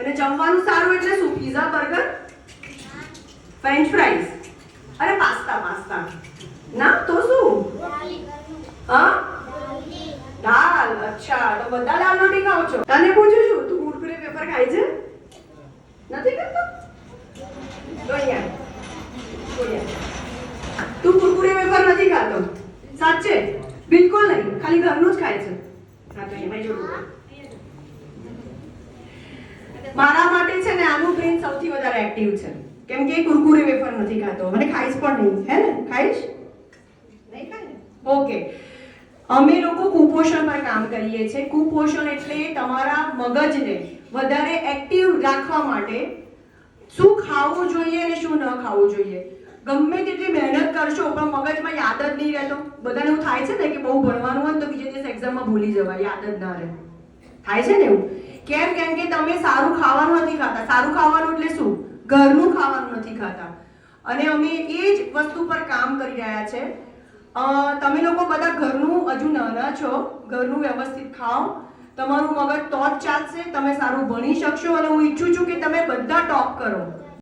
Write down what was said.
અને જમવાનું સારું એટલે શું? પીઝા બર્ગર ફ્રેન્ચ ફ્રાઈઝ અરે પાસ્તા પાસ્તા. ના, તો શું? હા? દાલ અચ્છા, તો બધા દાલ નથી ખાવ છો? તને પૂછું છું, તું કુરકુરે પેપર ખાય છે? નથી ખાતો? તો કુરકુરે વેફર નથી ખાતો. સાચે? બિલકુલ નહીં. ખાલી ઘરનું જ ખાય છે. હા, તો એમાં જોડું. મારા માટે છે ને આનું બ્રેન સૌથી વધારે એક્ટિવ છે. કેમ કે કુરકુરે વેફર નથી ખાતો. મને ખાઈશ પણ નહીં. હે ને? ખાઈશ? નહીં ખાય ઓકે. અમે લોકો કુપોષણ પર કામ કરીએ છીએ. કુપોષણ એટલે તમારા મગજને વધારે એક્ટિવ રાખવા માટે શું ખાવું જોઈએ અને શું ન ખાવું જોઈએ. ગમે તેટલી મહેનત કરશો પણ મગજમાં યાદ જ નહીં રહેતો. બધાને એવું થાય છે ને કે બહુ ભણવાનું હોય તો બીજે દિવસ એક્ઝામમાં ભૂલી જવાય. યાદ જ ના રહે. થાય છે ને એવું? કેમ? કેમ કે તમે સારું ખાવાનું નથી ખાતા. સારું ખાવાનું એટલે શું? ઘરનું ખાવાનું નથી ખાતા. અને અમે એ જ વસ્તુ પર કામ કરી રહ્યા છે. તમે લોકો બધા ઘરનું, હજુ નાના છો, ઘરનું વ્યવસ્થિત ખાઓ. તમારું મગજ તો જ ચાલશે. તમે સારું ભણી શકશો અને હું ઈચ્છું છું કે તમે બધા ટોપ કરો.